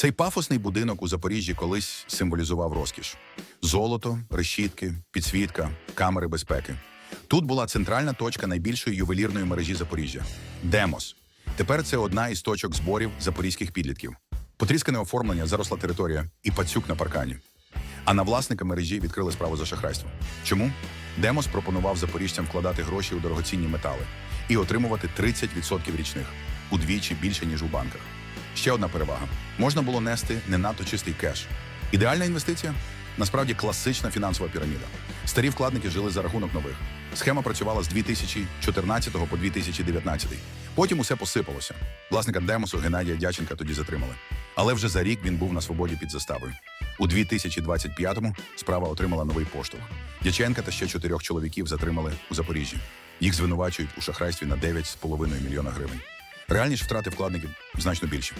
Цей пафосний будинок у Запоріжжі колись символізував розкіш: золото, решітки, підсвітка, камери безпеки. Тут була центральна точка найбільшої ювелірної мережі Запоріжжя Демос. Тепер це одна із точок зборів запорізьких підлітків. Потріскане оформлення, заросла територія і пацюк на паркані. А на власника мережі відкрили справу за шахрайство. Чому? Демос пропонував запоріжцям вкладати гроші у дорогоцінні метали і отримувати 30% річних удвічі більше ніж у банках. Ще одна перевага: можна було нести не надто чистий кеш. Ідеальна інвестиція насправді класична фінансова піраміда. Старі вкладники жили за рахунок нових. Схема працювала з 2014 по 2019. Потім усе посипалося. Власника Демосу Геннадія Дяченка тоді затримали. Але вже за рік він був на свободі під заставою. У 2025-му справа отримала новий поштовх. Дяченка та ще чотирьох чоловіків затримали у Запоріжжі. Їх звинувачують у шахрайстві на 9,5 мільйона гривень. Реальні ж втрати вкладників значно більші.